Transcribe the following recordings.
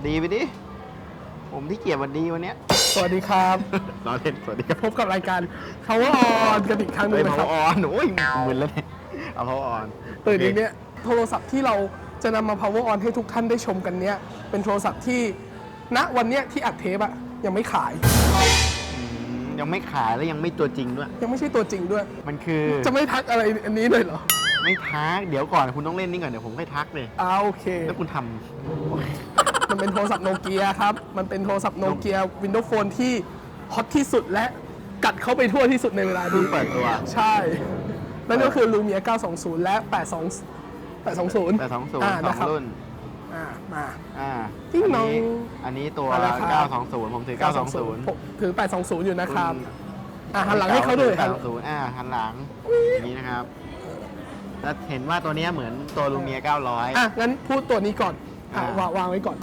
วัสดีไปดิ ผมที่เกียรติหวัสดีวันเนี้ยสวัสดีครับ รอเล่นสวัสดีครับพบกับรายการ Power On กันอีกครั้งหนึเฮ้ยงนะพาครับ ออนโอ้ยมึนแล้วเนี่ยเอาพาออนตื่นอีกเนี่ยโทรศัพท์ที่เราจะนำมา Power On ให้ทุกท่านได้ชมกันเนี่ย เป็นโทรศัพท์ที่ณวันเนี้ยที่อัดเทปอะยังไม่ขายยังไม่ขายแล้วยังไม่ตัวจริงด้วย ยังไม่ใช่ตัวจริงด้วย มันคือจะไม่ทักอะไรอันนี้เลยเหรอไม่ทักเดี๋ยวก่อนคุณต้องเล่นนี่ก่อนเดี๋ยวผมค่อยทักเลย อ่าโอเค แล้วคุณท มันเป็นโทรศัพท์โนเกียครับ มันเป็นโทรศัพท์โนเกียวินโดว์โฟนที่ฮอตที่สุดและกัดเข้าไปทั่วที่สุดในเวลาำเพิ่งนี้เปิดตัว ใช่ นั่นก็คือ Lumia 920 และ 82 820แต่สองศูนอ่าย์สอนะงครับรุ่นอ่ามาอ่าติ๊งอันน้องนี้อันนี้ตัวมาแล้วครับ920 ผมถือ 920ผมถือ 820 อยู่นะครับอ่าหันหลังให้เขาด้วยครับ920อ่าหันหลังอย่างนี้นะครับแล้วเห็นว่าตัวเนี้ยเหมือนตัวลูเมีย900อะงั้นพูดตัวนี้ก่อน อะอ่าวางวางไว้ก่อน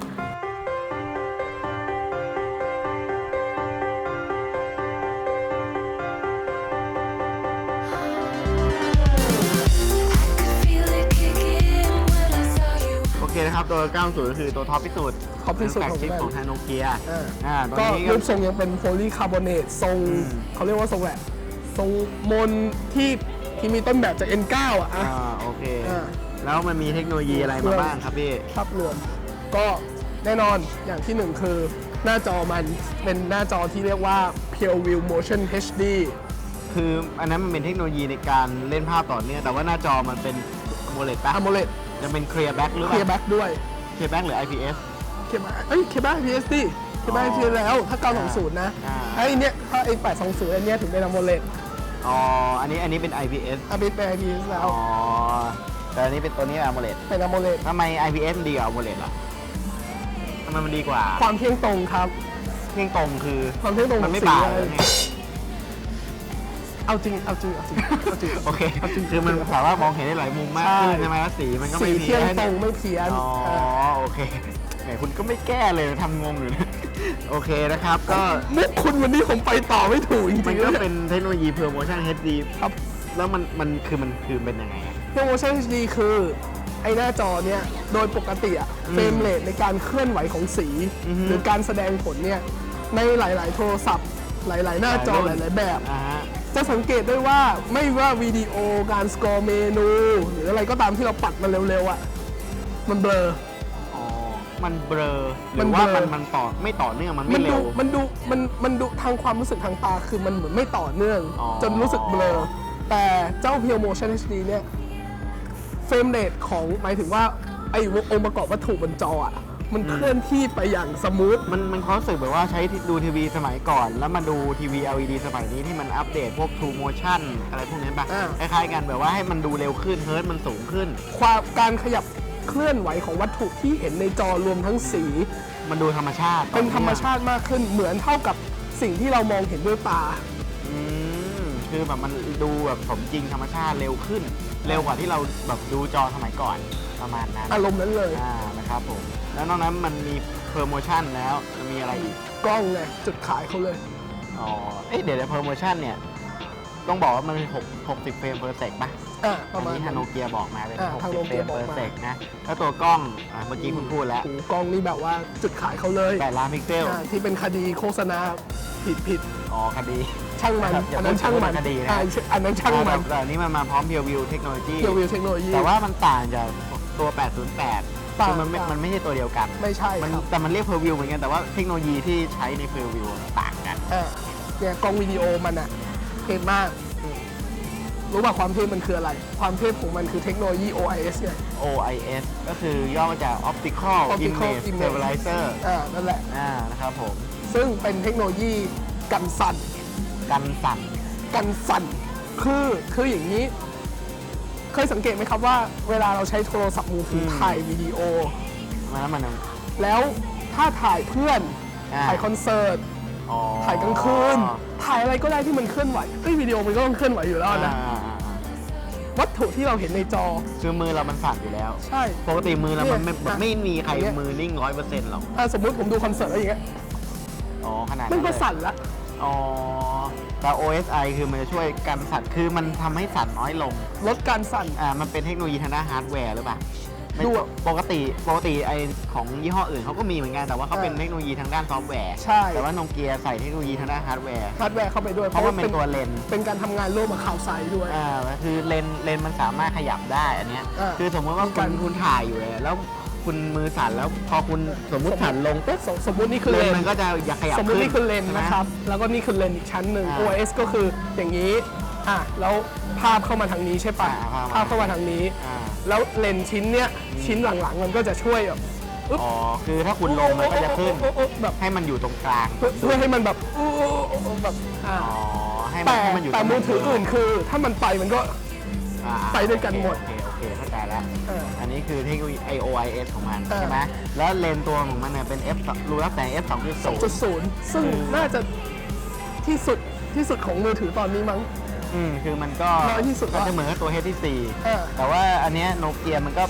Feel it kick in when I saw you. โอเคนะครับ ตัว 90คือตัวท็อปที่สุดท็อปที่สุดเป็นของแฟลกชิปแบรนด์ของทางโนเกียอ่าอ่าตัวก็นี้รูก็ปทรงยังเป็นโพลีคาร์บอเนตทรงอืมเขาเรียกว่าทรงแหละทรงมนที่ที่มีต้นแบบจาก N9 อะอ่าอะโอเค อ่า แล้วมันมีเทคโนโลยีอะไรมาบ้างครับพี่ภาพรวมก็แน่นอนอย่างที่หนึ่งคือ หน้าจอมันเป็นหน้าจอที่เรียกว่า Pure View Motion HD คืออันนั้นมันเป็นเทคโนโลยีในการเล่นภาพต่อเนื่องแต่ว่าหน้าจอมันเป็นโมเลตปะ AMOLED จะเป็นเคลียร์แบ็กหรือเป Clear ล่า Back ด้วยเคลียร์แบ็กหรือ IPS เคบ้าเอ้ยเคบ้า IPS ดิเคบ้าอ๋อ IPS แล้วถ้า920 นะอ่า ไอ้เนี้ยถ้าไอ้820อันเนี้ยถึงเป็น AMOLED อ๋อ อันนี้อันนี้เป็น IPS อันนี้เป็น IPS แล้ว อ๋อ แต่อันนี้เป็นตัวนี้ AMOLED เป็น AMOLED ทำไม IPS มันดีกว่า AMOLED ล่ะทำไมมันดีกว่าความเที่ยงตรงครับ เที่ยงตรงคือความเที่ยงตรงมันไม่สีบาดอะไรเลยไงเอาจริง เอาจริง เอาจริง เอาจริง โอเคเอาจริงคือมันสามารถมองเห็นได้หลายมุมมากขึ้นใช่ใช่ไหมแล้วสีมันก็สีไม่เพี้เที่ยยงนตรงไม่เพี้ยน อ๋อเออโอเคแหมคุณก็ไม่แก้เลยทำงงอยู่นะโอเคนะครับ ก็มุกคุณวันนี้ผมไปต่อไม่ถูกจมัรินงๆก็แล้วเป็นเทคโนโลยี Promotion HD ครับ แล้วมันมันคือมันคือเป็นยังไงอะ โปรโมชั่น HD คือไอ้หน้าจอเนี่ยโดยปกติอะอืมเฟรมเรทในการเคลื่อนไหวของสี อือฮึ หรือการแสดงผลเนี่ยในหลาย ๆ โทรศัพท์ หลาย ๆ หน้าจอหหลายรุ่นลาย ๆ แบบ อ่าฮะ จะสังเกตได้ว่าไม่ว่าวิดีโอการสกอร์เมนู หรืออะไรก็ตามที่เราปัดมาเร็ว ๆอะมันเบลอ อ๋อ มันเบลอหมัรืนอว่าเบลมัอนมันต่อไม่ต่อเนื่องมันมัไม่นเร็ดูว มันดูมันมันดูทางความรู้สึกทางตาคือมันเหมือนไม่ต่อเนื่อง อ๋อ จนรู้สึกเบลอแต่เจ้า Pure Motion HD เนี่ย เฟรมเรทของหมายถึงว่าไอ้องค์ประกอบวัตถุบนจออะมันเคลื่อนที่ไปอย่างสมูท มันมันความรู้สึกแบบว่าใช้ดูทีวีสมัยก่อน แล้วมาดูทีวี LED สมัยนี้ที่มันอัปเดตพวก True Motion อะไรพวกนี้ป่ะอ่าคล้ายๆกันแบบว่าให้มันดูเร็วขึ้นเฮิร์ตมันสูงขึ้น ความการขยับเคลื่อนไหวของวัตถุที่เห็นในจอรวมทั้งสี มันดูธรรมชาติเป็นธรรมชาติมากขึ้นเหมือนเท่ากับสิ่งที่เรามองเห็นด้วยตา อืมคือแบบมันดูแบบสมจริงธรรมชาติเร็วขึ้น เร็วกว่าที่เราแบบดูจอสมัยก่อนประมาณนั้นอารมณ์นั้นเลย อ่านะครับผม แล้วนอกนั้นมันมีโปรโมชั่นแล้วจะมีอะไรอีก กล้องไงจุดขายเขาเลย อ๋อ เอ๊ะเดี๋ยวโปรโมชั่นเนี่ย ต้องบอกว่ามันเป็น6 60เฟรม per sec ป่ะอะปอัระนมาณนี้ทานั้นงโนเกียบอกมาเป็นอ่าทาง60 เฟร Nokia ม บอก per มา sec นะ แล้วตัวกล้องอะเมื่อกี้คุณพูดแล้วหูกล้องนี่แบบว่าจุดขายเขาเลย8ล้านพิกเซล อะที่เป็นคดีโฆษณาผิดผิดอ๋อคดี ช่างมันครับอย่าอันนั้นช่างมันพูดถึงคดีนะ อะอันนั้นช่างมันแต่อันนี้มันมาพร้อม Pure View Technology เกี่ยวกับเทคโนโลยี แต่ว่ามันต่างจากตัว 808 ต่างคือมันไม่ ต่าง มันไม่ใช่ตัวเดียวกัน ไม่ใช่มันครับแต่มันเรียก Pure View เหมือนกัน แต่ว่าเทคโนโลยีที่ใช้ใน Pure View ต่างกัน อะเนี่ยกล้องวิดีโอมันอะเท่มากอืมรู้ป่ะความเท่มันคืออะไร ความเท่ของมันคือเทคโนโลยี OIS ไง OIS ก็คือย่อมาจาก Optical Optical Image Image Stabilizer อ่านั่นแหละ อ่านะครับผม ซึ่งเป็นเทคโนโลยีกันสั่น กันสั่น กันสั่นคือคืออย่างนี้ เคยสังเกตไหมครับว่า เวลาเราใช้โทรศัพท์มือถืออม ถ่ายวิดีโอ มาแล้วมันแล้วถ้าถ่ายเพื่อน อ่าถ่ายคอนเสิร์ต อ๋อถ่ายกลางคืน ถ่ายอะไรก็ได้ที่มันเคลื่อนไหวเฮ้ยวิดีโอมันก็ต้องเคลื่อนไหวอยู่แล้วอ่านะอ่าอ่าวัตถุที่เราเห็นในจอ คือมือเรามันสั่นอยู่แล้ว ใช่ ปกติมือเรามันไม่เนี่ย ไม่มีใครเนี่ยมือนิ่งร้อยเปอร์เซ็นต์หรอก อะสมมุติผมดูคอนเสิร์ตอะไรอย่างเงี้ย อ๋อ ขนาดมันก็เลยสั่นละ อ๋อแต่ OSI คือมันจะช่วยกันสั่นคือมันทำให้สั่นน้อยลง ลดการสั่น อ่ามันเป็นเทคโนโลยีทางด้านฮาร์ดแวร์หรือเปล่าไม่ดูอะปกติปกติไอของยี่ห้ออื่นเขาก็มีเหมือนกันแต่ว่าเขาเป็นเออเทคโนโลยีทางด้านซอฟต์แวร์ใช่ แต่ว่าโนเกียใส่เทคโนโลยีทางด้านฮาร์ดแวร์ฮาร์ดแวร์เข้าไปด้วยเพราะว่าเป็นตัวเลนส์เป็นการทำงานร่วมกับข่าวไซด์ด้วย อ่าคือเลนส์เลนส์มันสามารถขยับได้อันเนี้ยอ่าคือสมมติว่ามีคุการณคุณถ่ายอยู่เลยแล้ว คุณมือสั่นแล้วพอคุณสมมติสั่นลงปุ๊บสมสมมุตินี่คือเลเลนนส์มันก็จะอยากขยับสมมุติขึ้นี่คือเลนใช่ไหม นะครับ แล้วก็นี่คือเลนอีกชั้นหนึ่ง อ่า OIS ก็คืออย่างนี้อะแล้วภาพเข้ามาทางนี้ใช่ปะอ่าภาพเข้ามาทางนี้ อ่าแล้วเลนชิ้นเนี้ยชิ้นหลังๆ มันก็จะช่วยแบบอึ๊บอ๋อคือถ้าคุณลงมันก็จะขึ้นโอ้โอ้โอ้โอ้แบบให้มันอยู่ตรงกลางเพื่อเพื่อให้มันแบบอู้อู้อู้อู้แบบอ่าอ๋อให้มันแต่ให้มันอยู่แต่รงมือถืออื่นคือ ถ้ามันไปมันก็อ่าไปด้วยกันหมด โอเค แล้ว เออ อันนี้คือเทคโนโลยี IOIS ของมันเออ ใช่ไหมแล้วเลนส์ตัวของมันเนี่ยเป็น f รูรับแสง f 2.0 2.0ซึ่งน่าจะที่สุดที่สุดของมือถือตอนนี้มั้ง อืมคือมันก็น้อยที่สุดก็ว่ะจะเหมือนกับตัว HTC เออ แต่ว่าอันเนี้โนเกียมันก็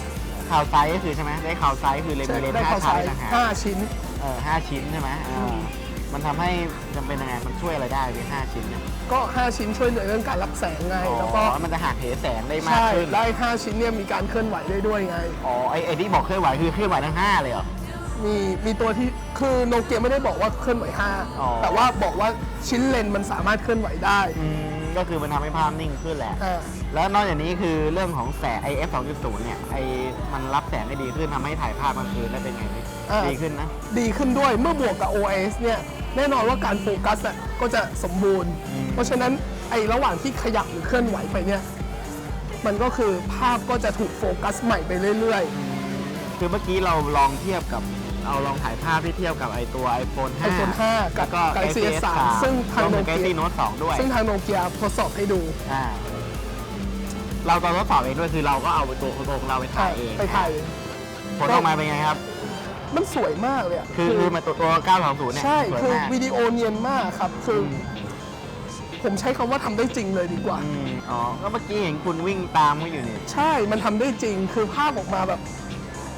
ข่าวไซส์ก็คือใช่ไหมได้ข่าวไซส์คือเลนส์มีเลนได้ส์ข่าห้าวไซชั้นด์ต่างหากห้าชิ้น เออห้าชิ้นใช่ไหมอ่ามั นทำให้จะเป็นยังไง มันช่วยอะไรได้เป็นห้าชิ้นเนี่ยก็ 5 ชิ้นช่วยในเรื่องการรับแสงไง แล้วก็อ๋อมันจะหักเหแสงได้มากใช่ขึ้น ได้ 5 ชิ้นเนี่ยมีการเคลื่อนไหวได้ด้วยไง อ๋อ ไอไอที่บอกเคลื่อนไหวคือเคลื่อนไหวทั้งห้าเลยเหรอ มีมีตัวที่คือโนเกียไม่ได้บอกว่าเคลื่อนไหวอ๋อ 5แต่ว่าบอกว่าชิ้นเลนส์มันสามารถเคลื่อนไหวได้อืม ก็คือมันทำให้ภาพนิ่งขึ้นแหละ อ่าแล้วนอกจากนี้คือเรื่องของแสง i f 2.0 เนี่ย ไอมันรับแสงได้ดีขึ้นทำให้ถ่ายภาพกลางคืนได้เป็นไงพี่ อ่าดีขึ้นนะ ดีขึ้นด้วยเมื่อบวกกับ OIS เนี่ยแน่นอนว่าการโฟกัสอะก็จะสมบูรณ์ อืม เพราะฉะนั้นไอ้ระหว่างที่ขยับหรือเคลื่อนไหวไปเนี่ยมันก็คือภาพก็จะถูกโฟกัสใหม่ไปเรื่อย คือเมื่อกี้เราลองเทียบกับเราลองถ่ายภาพที่เทียบกับไอตัว iPhone 5 iPhone 5กับแล้วก็ Galaxy Galaxy S3 S3 ซึ่งทางรวมถึง Nokia Galaxy Note 2 ด้วย ๆ ซึ่งทางโนเกียทดสอบให้ดูอ่า เราตอนทดสอบเองด้วยคือเราก็เอาตัวตัวของเราไปถ่ายเองไปถ่าย ผลออกมาเป็นไงครับ มันสวยมากเลยอะคือคือมันตัวตัว920เนี่ยใช่สวยคือมากวิดีโอเนียนมากครับคืออผมใช้คำว่าทำได้จริงเลยดีกว่า อืมอ๋อก็เมื่อกี้เห็นคุณวิ่งตามเขาอยู่นี่ใช่มันทำได้จริงคือภาพออกมาแบบ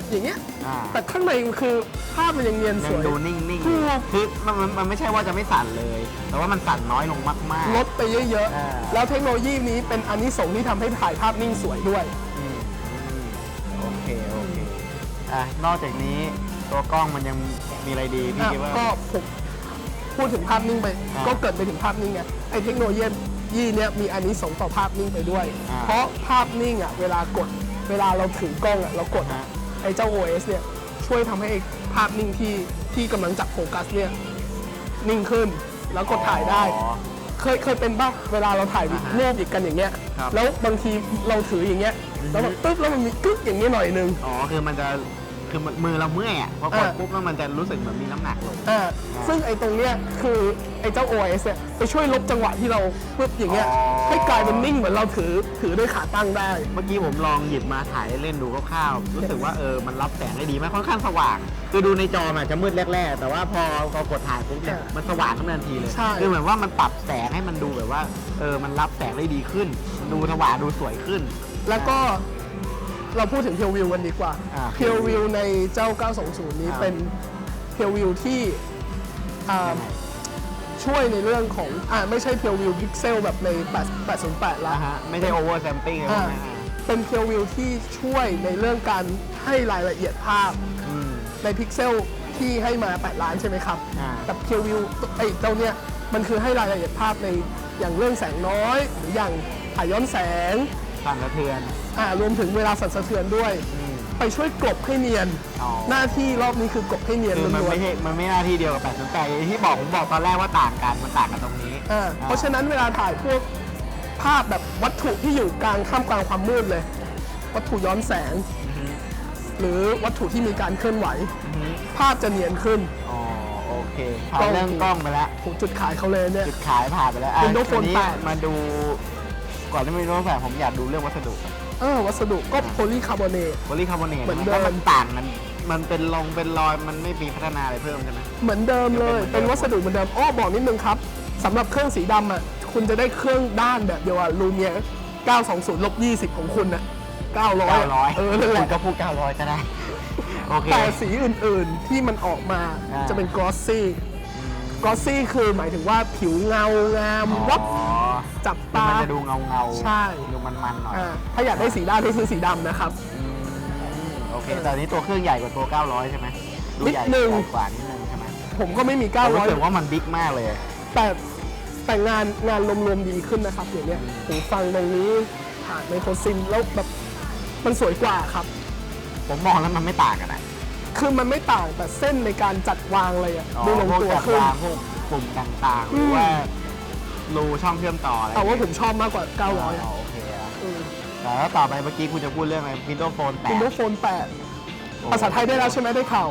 อย่างเงี้ย อ่าแต่ข้างในคือภาพมันยังเนียนสยังวย ดูนิ่งๆถูอยู่กคือมันมันมันไม่ใช่ว่าจะไม่สั่นเลย แต่ว่ามันสั่นน้อยลงมากๆลดไปเยอะอ่า ๆ แล้วเทคโนโลยีนี้เป็นอันนี้ส่งส์ที่ทำให้ถ่ายภาพนิ่งสวยด้วยอืมอืมโอเคโอเคอะนอกจากนี้ ตัวกล้องมันยังมีอะไรดีพี่อะคิดว่า ก็ผมพูดถึงภาพนิ่งไป อ่าก็เกิดไปถึงภาพนิ่งไงไอเทคโนโลยียี่เนี้ยมีอันนี้ส่งส์ต่อภาพนิ่งไปด้วย อ่าเพราะภาพนิ่งอะเวลากดเวลาเราถือกล้องอะเรากดฮะ ไอเจ้า OS เนี่ยช่วยทำให้ไอ้ภาพนิ่งที่ที่กำลังจับโฟกัสเนี่ยนิ่งขึ้นแล้วกดถ่ายได้ อ๋อ เคยเคยเป็นบ้างเวลาเราถ่ายอ่าฮะรูปอีกกันอย่างเงี้ยครับแล้วบางทีเราถืออย่างเงี้ยแล้วแบบปึ๊บแล้วมันมีกึ๊กอย่างเงี้ยหน่อยนึง อ๋อคือมันจะ คือมันมือเราเมื่อยอะพอกดอ่าปุ๊บแล้วมันจะรู้สึกเหมือนมีน้ำหนักลงอ่าซึ่งไอ้ตรงเนี้ยคือไอ้เจ้า OS เนี่ยไปช่วยลบจังหวะที่เราปึ๊บอย่างเงี้ยอ๋อให้กลายเป็นนิ่งเหมือนเราถือถือด้วยขาตั้งได้ เมื่อกี้ผมลองหยิบมาถ่ายเล่นๆดูคร่าวๆรู้สึกว่าเออมันรับแสงได้ดีมากค่อนข้างสว่าง คือดูในจอมันอาจจะมืดแรกๆ แต่ว่าพอพอกดถ่ายปุ๊บเนี่ยใช่มันสว่างขึ้นมาทันทีเลยใช่ คือเหมือนว่ามันปรับแสงให้มันดูแบบว่าเออมันรับแสงได้ดีขึ้นมันดูสว่างดูสวยขึ้น แล้วก็ เราพูดถึงเพียววิวกันดีกว่าอ่าเพียววิวในเจ้า 920 นี้อ่าเป็นเพียววิวที่อ่ายังไงช่วยในเรื่องของอ่าไม่ใช่เพียววิวพิกเซลแบบใน8 808ละ นะฮะไม่ใช่โอเวอร์แซมปิ้งอะไรพวอ่ากนั้นอะเป็นเพียววิวที่ช่วยในเรื่องการให้รายละเอียดภาพอืม ในพิกเซลที่ให้มา 8 ล้านใช่ไหมครับ อ่า แต่เพียววิวไอ้เจ้าเนี้ยมันคือให้รายละเอียดภาพในอย่างเรื่องแสงน้อย หรืออย่างถ่ายย้อนแสง สั่นสะเทือนอ่ารวมถึงเวลาสั่นสะเทือนด้วย อืม ไปช่วยกลบให้เนียน อ๋อ หน้าที่รอบนี้คือกลบให้เนียนคือมันล้วนไม่ใช่มันไม่หน้าที่เดียวกับ808ที่บอกผมบอกตอนแรกว่าต่างกันมันต่างกันตรงนี้ๆอ่าเพราะฉะนั้นเวลาถ่ายพวกภาพแบบวัตถุที่อยู่กลางท่ามกลางความมืดเลย วัตถุย้อนแสง อือฮึหรือวัตถุที่มีการเคลื่อนไหว อือฮึภาพจะเนียนขึ้น อ๋อโอเคผ่านเรื่องกล้องไปแล้วผมจุดขายเขาเลยเนี่ย จุดขายผ่านไปแล้วอะ Windows ทีนี้ Phone 8มาดู ก่อนที่ไม่รู้แฝผมอยากดูเรื่องวัสดุเออวัสดุก็โพลีคาร์บอเนตโพลีคาร์บอเนตเหมือนเดิมแล้วมันต่างกันมันเป็นลงเป็นรอยมันไม่มีพัฒนาอะไรเพิ่มใช่ไหม เหมือนเดิมเลยยังเป็นเป็นเหมือนเดิมวัสดุเหมือนเดิมอ้อบอกนิดนึงครับสำหรับเครื่องสีดำอะคุณจะได้เครื่องด้านแบบเดียวกับลูเมีย920ลบ20 ของคุณน่ะ900 900เออนั่นแหคุละ ณก็พูด 900 ก็ได้ โอเค แต่สีอื่นๆที่มันออกมาอ่าจะเป็นก o อ s ซี่ก o อ s ซี่คือหมายถึงว่าผิวเงางามอ๋อวับ จับคือตา มันจะดูเงาเงาๆใช่ ดูมันๆหน่อยอ่าถ้าอยากได้สีด้านให้ซื้อสีดำนะครับอืมโอเคแต่อันนี้ตัวเครื่องใหญ่กว่าตัว 900 ใช่ไหมดูใหญ่นิดนึง ใหญ่กว่านิดนึงใช่ไหมผมก็ไม่มีผมรู้สึก900ว่ามันบิ๊กมากเลย แต่แต่งานงานรวมๆดีขึ้นนะครับอย่างเนี้ยหูฟังตรงนี้ผ่านไมโครซิมแล้วแบบมันสวยกว่าครับ ผมมองแล้วมันไม่ต่างกันนะคือมันไม่ต่างแต่เส้นในการจัดวางอะไรอะอ๋อดูลงพวกตัวจัดขึ้น วางพวกปุ่มต่างๆหอืรือม ว่า รูช่องเชื่อมต่ออะไรแต่ว่าผมชอบมากกว่า 900อะโอเคอะอืมแต่แล้วต่อไปเมื่อกี้คุณจะพูดเรื่องอะไร Windows Phone 8 Windows Phone 8 ภาษาไทยได้แล้วใช่ไหมได้ข่าว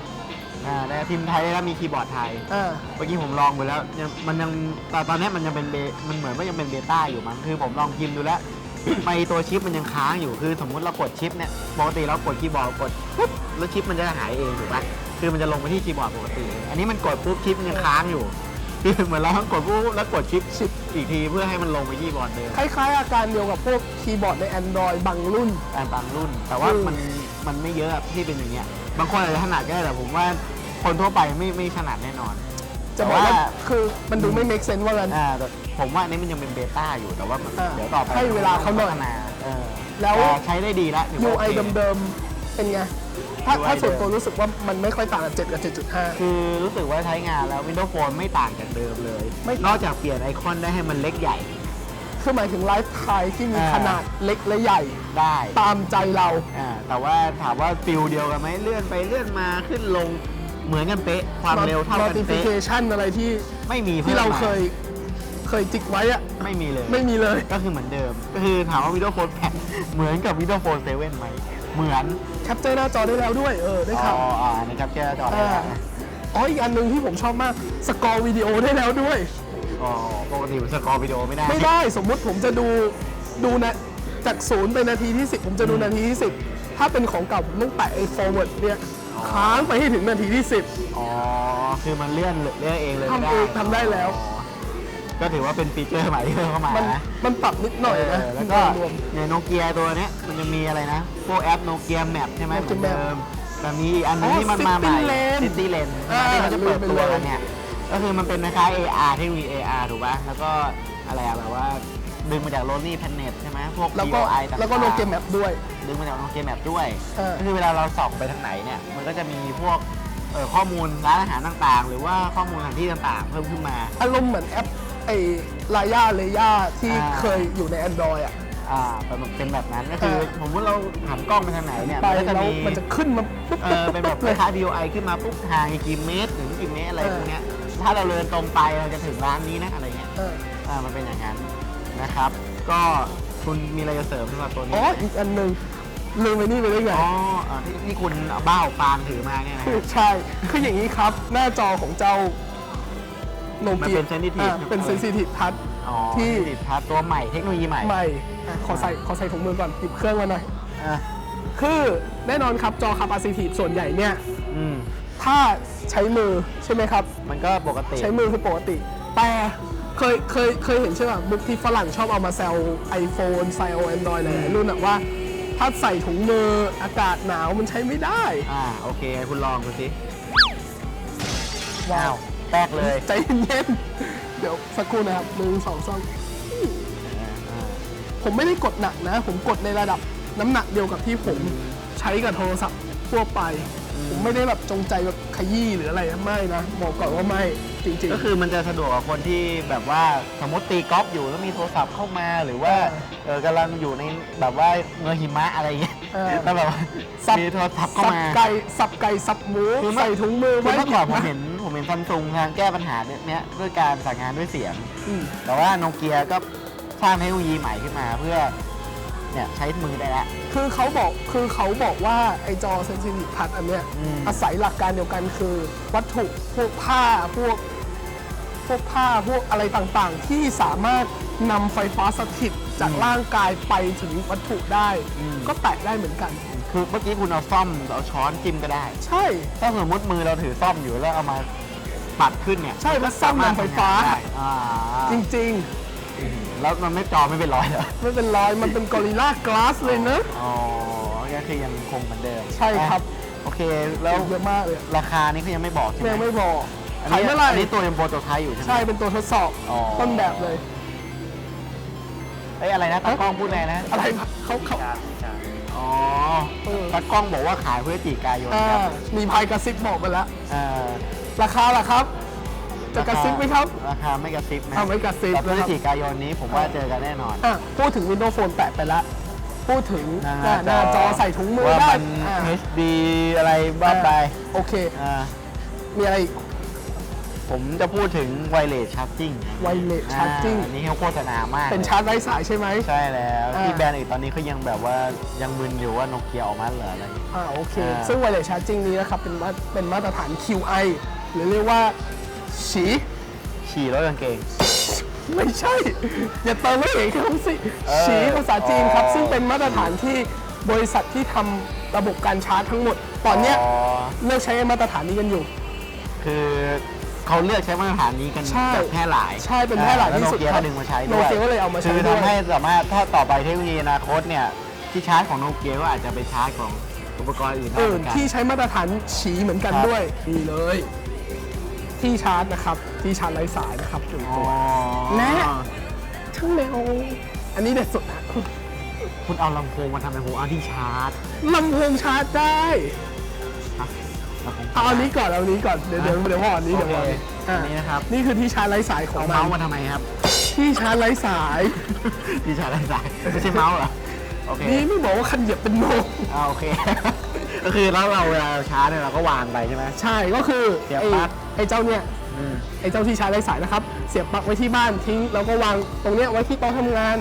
อ่าได้พิมพ์ไทยได้แล้วมีคีย์บอร์ดไทยอ่าเมื่อกี้ผมลองไปแล้วยังมันยังแต่ตอนนี้มันยังเป็นเบมันเหมือนว่ายังเป็นเบต้าอยู่มั้งคือผมลองพิมพ์ดูแล้วไปตัวชิปมันยังค้างอยู่คือสมมุติเรากดชิปเนี่ยปกติเรากดคีย์บอร์ดกดปุ๊บแล้วชิปมันจะหายเองถูกปะคือมันจะลงไปที่คีย์บอร์ดปกติเองอันนี้มันกดปุ๊บชิปมันยังค้างอยู่ คือเหมือนเราต้องกดปุ๊บแล้วกดชิปชิปอีกทีเพื่อให้มันลงไปที่บอร์ดเดิมคล้ายๆ อาการเดียวกับพวกคีย์บอร์ดใน Android บางรุ่นการบางรุ่น แต่ว่าอืม มันมันไม่เยอะที่เป็นอย่างเงี้ยบางคนอาจจะถนัดก็ได้แต่ผมว่าคนทั่วไปไม่ไม่ถนัดแน่นอน จะบอกว่าแต่ว่า คือมันดูไม่ make sense ว่ากันอ่าแต่ผมว่าอันนี้มันยังเป็นเบต้าอยู่แต่ว่ามันอ่าเดี๋ยวต่อไปให้เวลาเขาหน่อยพัฒนาเออแล้วต่ใช้ได้ดีแล้วถือว่า UI โอเคเดิมๆ เป็นไง ถ้า UI ถ้าส่วนเดิมตัวรู้สึกว่ามันไม่ค่อยต่างกับ7กับ7.5 คือรู้สึกว่าใช้งานแล้ว Windows Phone ไม่ต่างจากเดิมเลย ไม่ นอกจากเปลี่ยนไอคอนได้ให้มันเล็กใหญ่คือหมายถึงไลฟ์ไทม์ที่มีอ่าขนาดเล็กและใหญ่ ได้ตามใจเราอ่าแต่ว่าถามว่าฟิลเดียวกันไหมเลื่อนไปเลื่อนมาขึ้นลงเหมือนกันเป๊ะ ความเร็วเท่ากันเป๊ะ notification อะไรที่ไม่มีที่เราพิ่มมเคยเคยจิกไว้อะไม่มีเลย ไม่มีเลย ก็คือเหมือนเดิม ก็คือถามว่า Windows Phone 8เหมือนกับ Windows Phone 7ไหม เหมือนแคปเจอร์หน้าจอได้แล้วด้วย เออ ได้ข่าว อ๋ออ่านะครับแค่จอได้อ่าแล้วนะอ๋ออีกอันหนึ่งที่ผมชอบมากสกอร์วิดีโอได้แล้วด้วย อ๋อปกติมันสกอร์วิดีโอไม่ได้ ไม่ได้สมมุติผมจะดูดูนะจากศูนย์ไปนาทีที่ 10 ผมจะดูนาทีที่ 10 ถ้าเป็นของเก่าผมต้องแตะไอ้ forward เนี่ยค้างไปให้ถึงนาทีที่อ๋อ คือมันเลื่อนเลื่อนเองเลยทำไม่เองทำได้แล้ว อ๋อ ก็ถือว่าเป็นฟีเจอร์ใหม่ที่เพิ่มเข้ามา10มันนะมันปรับนิดหน่อยนะเแล้วก็รวม ในโนเกียตัวเนี้ยมันจะมีอะไรนะ พวกแอปโนเกียแมปใช่ไหมเหมื Nokia อนเดิมแต่มีอีกอันหนึงอ๋อที่มันมาใหม่ City Lane City Lane อ่าที่เขาจะเปิดลืมไปตัวเลยกันเนี่ยก็คือมันเป็นคล้ายๆ AR เทคโนโลยี AR ถูกป่ะแล้วก็อะไรอะแบบว่าดึงมาจาก Lonely Planet ใช่ไหมพวก แล้วก็ DOI ต่างๆ แล้วก็โนเกมแมปด้วย ดึงมาจากโนเกียแมปด้วย เออ ก็คือเวลาเราส่องไปทางไหนเนี่ย มันก็จะมีพวกเอ่อข้อมูลร้านอาหารต่างๆ หรือว่าข้อมูลสถานที่ต่างๆ เพิ่มขึ้นมา อารมณ์เหมือนแอป ไอ้ลายาเลยาที่อ่า เคยอยู่ใน Android อะอ่าเป็นเป็นแบบนั้นก็คือเออผมว่าเราหันกล้องไปทางไหนเนี่ยไปมันก็จะแล้วมีมันจะขึ้นมาปุ๊บเออเป็นแบบคล้ายๆ DOI ขึ้นมาปุ๊บห่างอีกกี่เมตรถึงกี่เมตรอะไรเออพวกเนี้ยถ้าเราเดินตรงไปเราจะถึงร้านนี้นะอะไรเงี้ยเอออ่ามันเป็นอย่างนั้นนะครับ ก็คุณมีอะไรจะเสริมสำหรับตัวนี้อ๋ออีกอันหนึ่งลืมไปนี่ไปได้ไง อ๋ออ่าที่ที่คุณเอาบ้าฟางถือมาเนี่ยนะคือใช่ คืออย่างนี้ครับ หน้าจอของเจ้า โนมันเกียเป็น sensitive เป็นเซนซิทีฟทัช อ๋อที่ ติดพัดตัวใหม่เทคโนโลยีใหม่ใหม่อะขอใส่ขอใส่ถุงมือก่อนหยิบเครื่องมาหน่อย อะคือแน่นอนครับจอ capacitive ส่วนใหญ่เนี่ย อืมถ้าใช้มือใช่ไหมครับ มันก็ปกติใช้มือคือปกติ แต่เคยเคยเคยเห็นใช่ป่ะมุกที่ฝรั่งชอบเอามาแซว iPhone แซว Android หลายๆรุ่นอะว่า ถ้าใส่ถุงมืออากาศหนาวมันใช้ไม่ได้ อ่าโอเค คุณลองดูสิว้าอ้าวว แตกเลยใจเย็นๆเดี๋ยวสักครู่นะครับหนึ่งสองสามอ่าผมไม่ได้กดหนักนะ ผมกดในระดับน้ำหนักเดียวกับที่ผมใช้กับโทรศัพท์ทั่วไป ผมไม่ได้แบบจงใจแบบขยี้หรืออะไรนะไม่นะบอกก่อนว่าไม่จริงก็คือมันจะสะดวกกับคนที่แบบว่าสมมติตีกอล์ฟอยู่แล้วมีโทรศัพท์เข้ามาหรือว่าเออเออกำลังอยู่ในแบบว่าเงือหิมะอะไรอย่างเงี้ยเออ แล้วแบบว่าสับมีโทรศัพท์เข้าสับมา ไก่สับไก่สับหมูคือเมื่อ ใส่ถุงมือคือเมื่อก่อนผมไว้เห็นผมเห็นซัมซุงทางแก้ปัญหาเนี้ยด้วยการสั่งงานด้วยเสียง อืมแต่ว่าโนเกียก็สร้างเทคโนโลยีใหม่ขึ้นมาเพื่อเนี่ยใช้มือได้ล้วคือเขาบอกคือเขาบอกว่าไอจอเซนซิทีฟทัชอันเนี้ยอืม อาศัยหลักการเดียวกันคือ วัตถุพวกผ้าพวกพวกผ้าพวกอะไรต่างๆ ที่สามารถนำไฟฟ้าสถิตจากร่างกายไปถึงวัตถุได้ก็แตะได้เหมือนกัน คือเมื่อกี้คุณเอาซ่อมเอาช้อนจิ้มก็ได้ ใช่ ถ้าสมมติมือเราถือซ่อมอยู่แล้วเอามา ปัดขึ้นเนี่ยใช่มันซ่อมนำไฟฟ้าได้อ่าจริงแล้วมันไม่จอไม่เป็นรอยเหรอๆ ไม่เป็นรอยมันเป็นกอริลลากลาสเลยนะ อ๋อก็คือยังคงเหมือนเดิมใช่ครับ โอเคแล้วเยอะมากเลย ราคานี้เขายังไม่บอกใช่ไหมยังไม่บอกอันขายนี้เมื่อไหร่ อันนี้ตัวยังโปรโตไทป์อยู่ใช่ไหม ใช่เป็นตัวทดสอบอ๋อ ต้นแบบเลย เอ้ยอะไรนะตากล้องพูดอะไรนะอะไรเขาเขาอ๋อ๋อเออ ตากล้องบอกว่าขายพฤศจิกายนอ่าครับมีพายกระซิบบอกมาแล้ว เอ่อ ราคาล่ะครับ จะกระซิบไหมครับ ราคาไม่กระซิบนะอ่าไม่กระซิบแต่พฤนะครับศจิกายนนี้ผมว่าเจอกันแน่นอน อะพูดถึง Windows Phone แตะไปแล้วพูดถึงหหน้าหน้าจอใส่ถุงมือว่าได้มัน อ่า HD อะไรบ้าไปโอเค อ่ามีอะไรอีก ผมจะพูดถึงไวเลสชาร์จิ่ง Wireless charging อันนี้เขาโฆษณามากเป็นชาร์จไร้สายใช่ไหม ใช่แล้ว อ่า ที่แบรนด์อื่นตอนนี้เขายังแบบว่ายังมึนอยู่ว่าโนเกียออกมาเหลืออะไร อ่าโอเค อ่า ซึ่ง Wireless Charging นี้นะครับ เป็นมาเป็นมาตรฐาน QI หรือเรียกว่าฉีฉี่รถกางเกง ไม่ใช่ อย่าเติมไม่เองครับสิเออฉีภาษาจีนครับอ๋อซึ่งเป็นมาตรฐานที่บริษัทที่ทำระบบการชาร์จทั้งหมด ตอนเนี้ยอ๋อ เลิกใช้มาตรฐานนี้กันอยู่ คือเขาเลือกใช้มาตรฐานนี้กันใช่แบบแพร่หลายใช่เป็นแพร่หลายที่สุดแล้วโนเกียครัก็บดึงมาใช้ด้วยโนเกียก็เลยเอามาใช้คือด้วย ทำให้สามารถถ้าต่อไปเทคโนโลยีอนาคตเนี่ยที่ชาร์จของโนเกียก็อาจจะไปชาร์จของอุปกรณ์อื่นได้เอเหอมือนกัน ที่ใช้มาตรฐานฉีเหมือนกันครับ ด้วยนี่เลย ที่ชาร์จนะครับ ที่ชาร์จไร้สายนะครับหนึ่งอ๋อตัว และช่างแมวอันนี้เด็ดสุดนะคุณเอาลำโพงมาทำเป็นหูเอาที่ชาร์จลำโพงชาร์จได้ฮะลำโพงเอาอันนี้ก่อนเอาอันนี้ก่อนเดี๋ยวเดี๋ยวเดี๋ยวว่าอันนี้เดี๋ยวว่าอันนี้โอเคอะอันนี้นะครับนี่คือที่ชาร์จไร้สายของเอามัเมาส์มานทำไมครับ ที่ชาร์จไร้สาย ที่ชาร์จได้สายไม่ใช่เมาส์เหรอโอเคนี่ไม่บอกว่าคันเหยียบเป็นโนอ่าโอเคก็คือแล้วเราเวลาเราชาร์จเนี่ยเราก็วางไปใช่ไหมใช่ก็คือเสียบไอ้ปลั๊ก ไอ้เจ้าเนี่ยอืมไอ้เจ้าที่ชาร์จไร้สายนะครับ เสียบปลั๊กไว้ที่บ้านทิ้งแล้วก็วางตรงเนี้ยไว้ที่โต๊ะทำงาน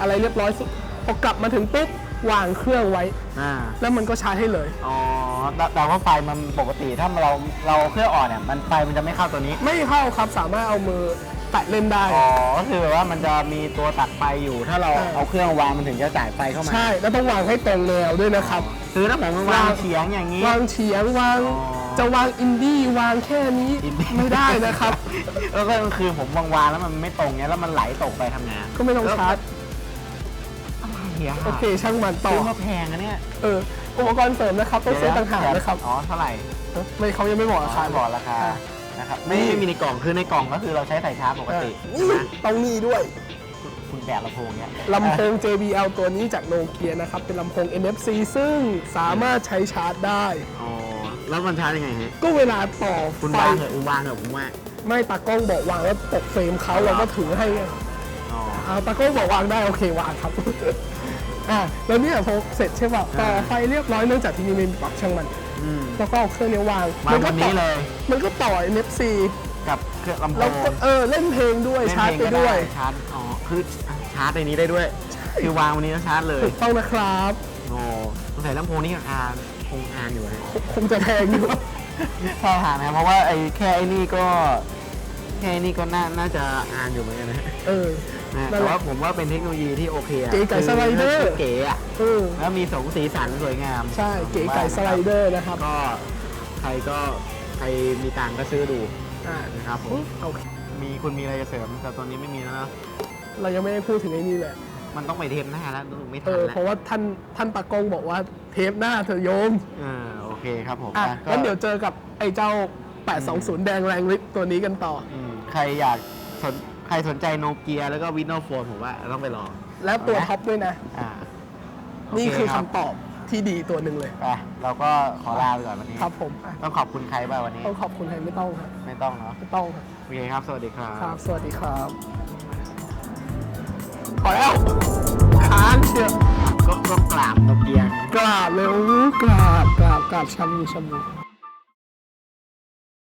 อะไรเรียบร้อยสุดพอกลับมาถึงปุ๊บวางเครื่องไว้ อ่า แล้วมันก็ชาร์จให้เลย อ๋อแต่แต่ว่าไฟมันปกติถ้าเราเราเอาเครื่องอ่อนเนี่ยมันไฟมันจะไม่เข้าตัวนี้ ไม่เข้าครับสามารถเอามือแตะเล่นได้ อ๋อก็คือแบบว่ามันจะมีตัวตัดไฟอยู่ ถ้าเราเออเอาเครื่องวางมันถึงจะจ่ายไฟเข้ามาใช่แล้วต้องวางให้ตรงแนวด้วยนะครับ คือถ้าผมวางเฉียงอย่างนี้ วางเฉียงวางอ๋อ จะวางอินดี้วางแค่นี้อินดี้ ไม่ได้นะครับ แล้วก็คือผมวางวางๆแล้วมันไม่ตรงเนี้ยแล้วมันไหลตกไปทำงานก็ไม่ต้องชาร์จเฮียโอเคช่างมันต่อ ซื้อมาแพงอะเนี่ยเอออุปกรณ์เสริมนะครับต้องซื้อต่างหากนะครับอ๋อเท่าไหร่ไม่เขายังไม่บอกราคา บอกราคาอะนะครับไม่ไม่มีในกล่องคือในกล่องก็คือเราใช้สายชาร์จปกอะตินี่นะต้องมีด้วยคุณแบกลำโพงเนี้ยลำโพง JBL ตัวนี้จากโนเกียนะครับ เป็นลำโพง NFC ซึ่งสามารถใช้ชาร์จได้ อ๋อ แล้วมันชาร์จยังไงฮะก็เวลาต่อคุณไฟ วางเหรอะคุณวางเหรอะผมว่าไม่ตากล้องบอกวางแล้วตกเฟรมเขาเราก็ถือให้ไงอ๋อเอาตากล้องบอกวางได้โอเควางครับ อ่าแล้วเนี่ยพอเสร็จใช่ป่ะต่อไฟเรียบร้อยเนื่องจากที่นี่ไม่มีปลั๊กช่างมัน อืมแล้วก็เอาเครื่องนี้วางวางมับก็นต่นี้อเลยมันก็ต่อ NFC กับเครื่องลำโพแล้วงก็เออเล่นเพลงด้วยชาร์จไปด้วย ชาร์จอ๋อคือชาร์จในนี้ได้ด้วย คือวางวันนี้แล้วชาร์จเลยถูกต้องนะครับ โอ้สงสัยลำโพงนี่ราคา คงทานอยู่นะคงจะแพงอยู่ ใช่ทานนะเพราะว่าไอ้แค่ไอ้นี่ก็ แค่ไอ้นี่ก็น่าน่าจะอ่านอยู่เหมือนกันนะ เออ นะนั่แต่นแหละว่าผมว่าเป็นเทคโนโลยีที่โอเคอะเก๋ไก่สไลเดอร์คือเก๋อะเออ แล้วมีสงสีสันสวยงามใช่ เก๋ไก่สไลเดอร์นะครับก็ใครก็ใครมีตังค์ก็ซื้อดูอ่านะครับผม โอเคมีคุณมีอะไรจะเสริมแต่ตอนนี้ไม่มีแล้วนะเรายังไม่ได้พูดถึงไอ้นี่เลย มันต้องไปเทปหน้าแล้วไม่เอทันอแล้วเพราะว่าท่านท่านตากล้องบอกว่าเทปหน้าเธอโยม เออโอเคครับผมอะอะก็งั้นเดี๋ยวเจอกับไอ้เจ้า 820 แดงแรงฤทธิ์ตัวนี้กันต่อ อืมใครอยากสนใครสนใจโนเกียแล้วก็วินโนโฟนผมว่าต้องไปลองแล้วตัวเอาไหมท็อปด้วยนะ อ่านี่โเคือรับคำตอบที่ดีตัวหนึ่งเลย ไปเราก็ขอลาไปก่อนวันนี้ ครับผมอะต้องขอบคุณใครบ้างวันนี้ ต้องขอบคุณใครไม่ต้องครับไม่ต้องเนาะไม่ต้องครับโอเคครับ สวัสดีครับครับสวัสดีครับ พอแล้วค้างเชียวก็ก็กราบโนเกียกราบเลยโอ้กราบกราบกราบชามูชามู